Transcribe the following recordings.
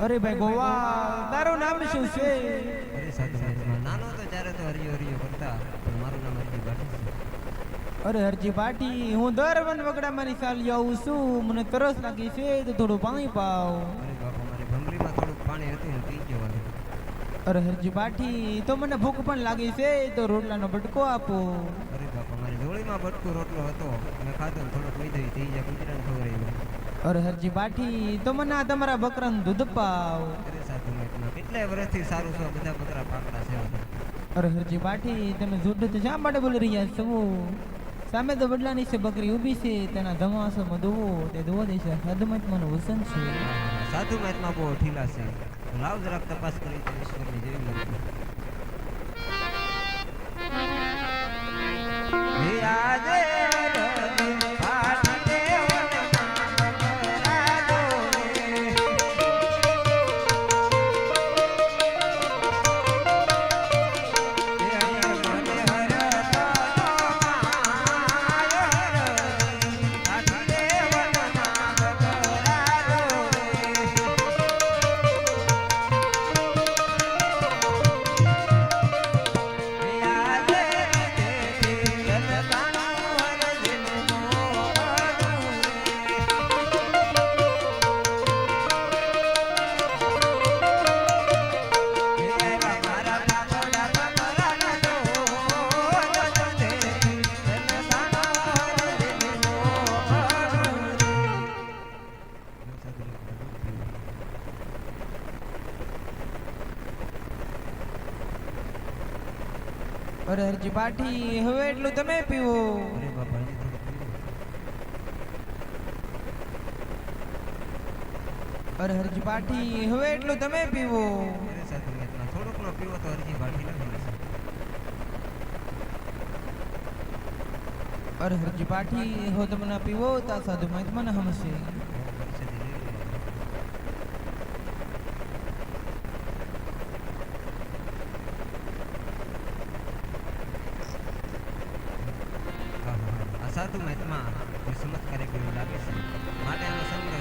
અરે ભાઈ ગોવા તારું નામ શું છે? અરે સાધુ નાનો તો ત્યારે તો હરિયો હરિયો કરતા પણ મારું નામ હરજી ભાટી અરે હરજી પાટી હું દર વન મારી સાલ આવું છું મને તરસ લાગી છે તો થોડું પાણી પાવ. અરે બાપા મારી ભમરીમાં થોડુંક પાણી હતું પી જવાનું અરે હરજી પાટી તો મને ભૂખ પણ લાગી છે તો રોટલાનો બટકો આપો. અરે બાપા મારી જોડીમાં ભટકો રોટલો હતો મેં ખાધો થોડો પૈદા થઈ જાય ગુજરાત ખબર હરજી પાઠી તો મને આ તમારા બકરાનું દૂધ પાવ અરે સાધુ કેટલાય વર્ષથી સારું છે? બધા બકરા પાકડા છે. અરે હરજી પાટી તમે દૂધ તો શા માટે બોલી રહ્યા છો? સામે તો બદલાની છે બકરી ઊભી છે તેના ધમાસોમાં દોવો તે દુવો દેશે. હદમતમાનું વસન છે. સાધુ મહાત્મા બહુ ઢીલા છે. લાવ જરાક તપાસ કરી તો ઈશ્વરની જેવી લાગે. હે આજે અરે હરજી પાઠી હવે એટલું તમે પીવો અરે પીવું. અરે હરજી પાઠી હવે એટલું તમે પીવો અરે સાધુ મહાત્મા થોડોક નો પીવો તો હરજી પાઠી નથી. અરે હરજી પાઠી હો તમે પીવો તા સાધુ મહાત્મા મને હમશે બહુ પરિસ્થિતિ લેવી બાપા. હા, હા, મહેતમાં કોઈ ચમત્કારિક એવું લાગે છે. માટે આનો સંગ્રહ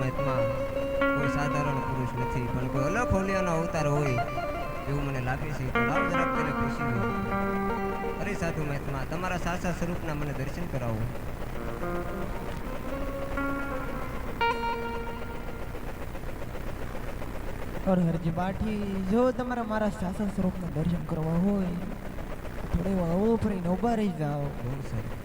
મહાત્મા કોઈ સાધારણ પુરુષ નથી પણ કોઈ અલગ હોલિયાનો અવતાર હોય એવું મને લાગે છે તો લાવ જરાક તેને ખુશી હોય. અરે સાધુ મહેતમા તમારા સાચા સ્વરૂપના મને દર્શન કરાવો. હરજી બાઠી જો તમારે મારા સાસા સ્વરૂપના દર્શન કરવા હોય થોડી વાર અવળું ફરીને ઊભા રહી જાઓ. બહુ સારું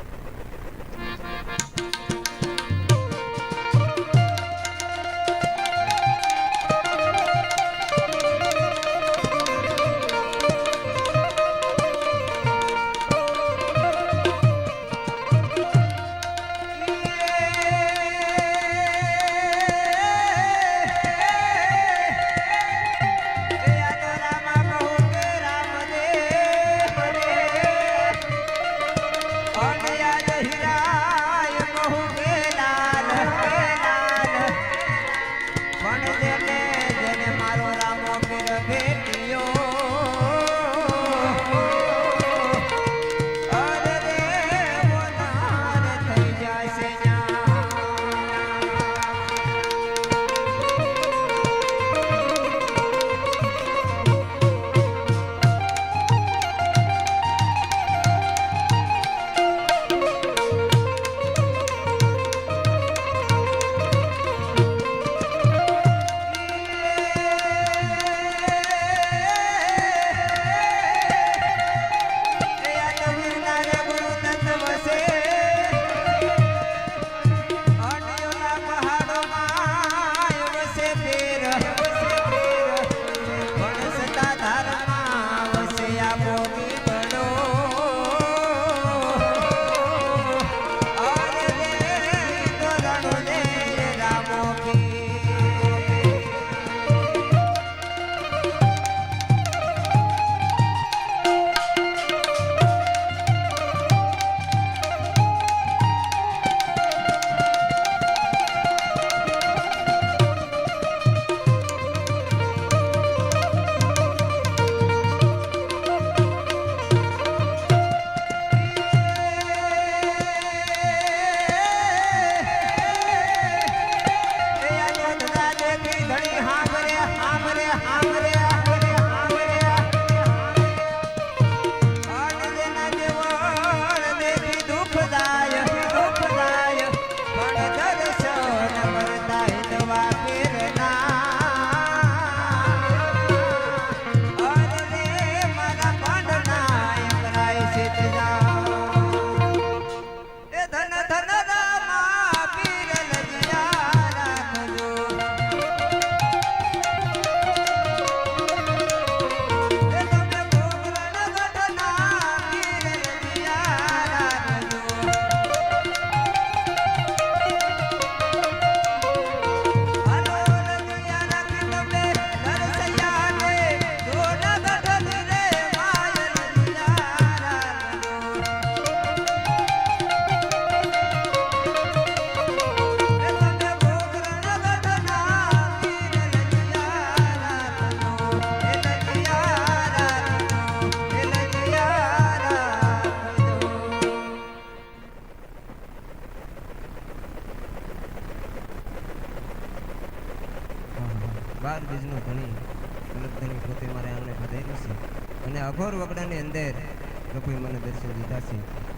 પ્રભુએ મને દર્શન દીધા છે.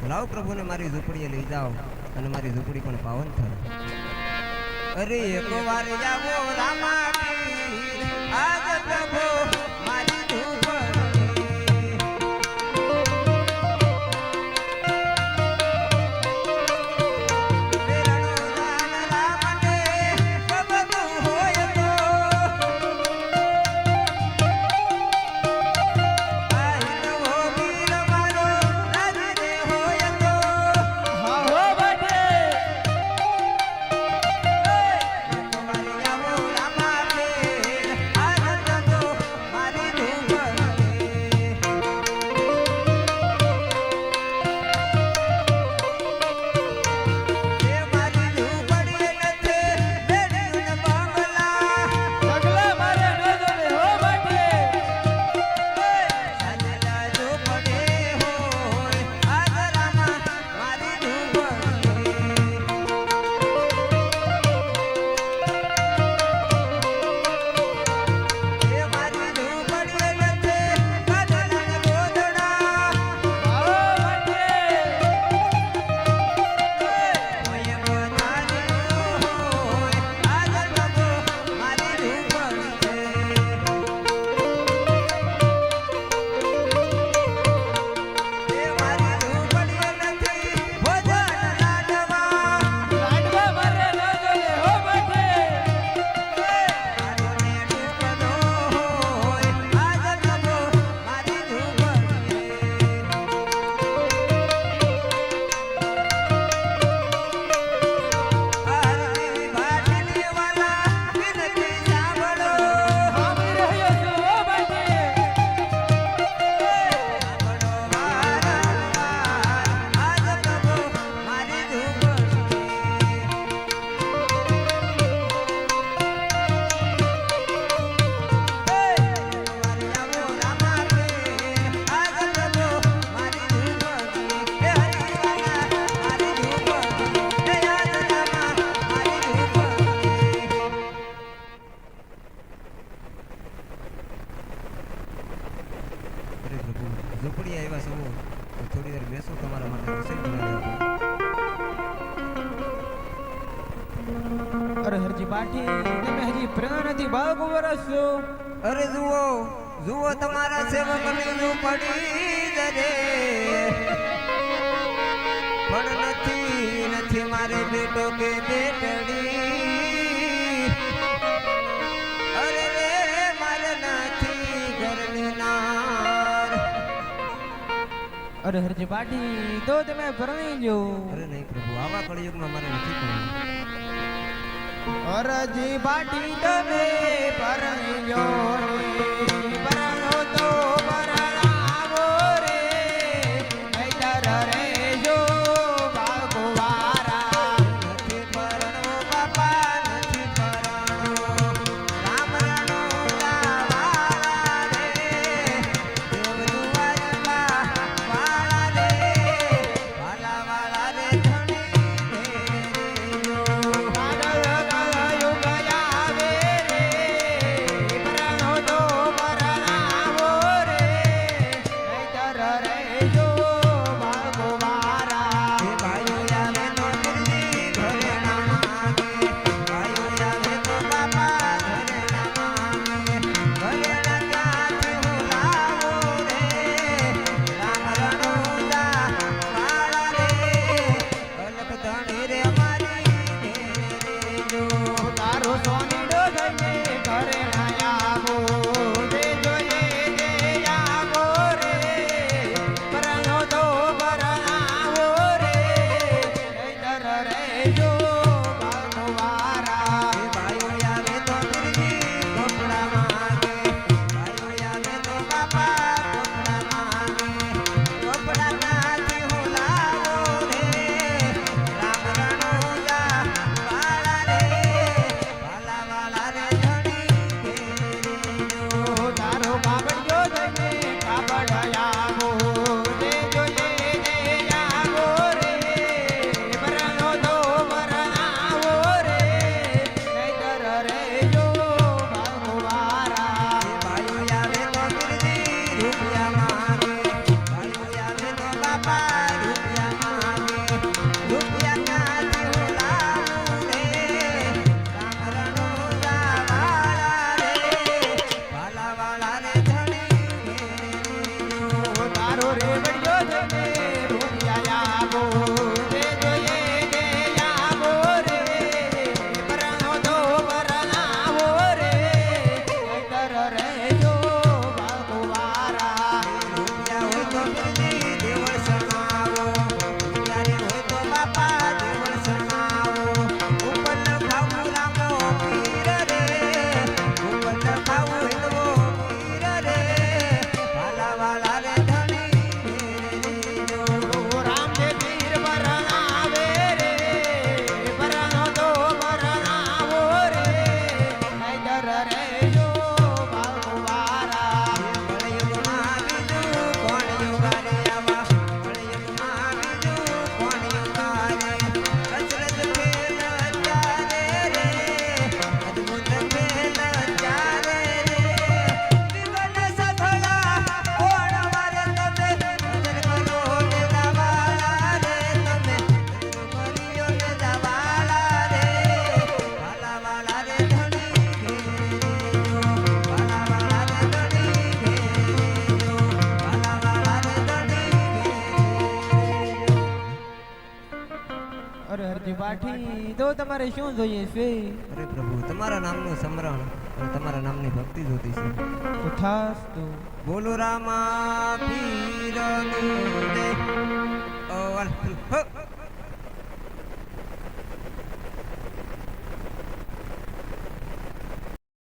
લાવ પ્રભુને મારી ઝૂંપડીએ લઈ જાઓ અને મારી ઝૂંપડી પણ પાવન થાય. અરે એક વાર જાવો રામા જુઓ તમારા સેવક મીનું પડી દરે પણ નથી નથી મારે બેટો કે બેટડી. અરે રે મારે નથી ઘરની નાર. અરે હરજી પાટી તો તમે ભરણી જો. અરે નહીં પ્રભુ આવા કળિયુગમાં મારે નથી કરવું અરજી બાટી તમે પરણ્યો પરણો તો પાઠી તો તમારે શું જોઈએ છે? અરે પ્રભુ તમારા નામનું સમરણ અને તમારા નામની ભક્તિ જોતી છે. તથાસ્તુ બોલો રામા પીરની દેવ ઓવર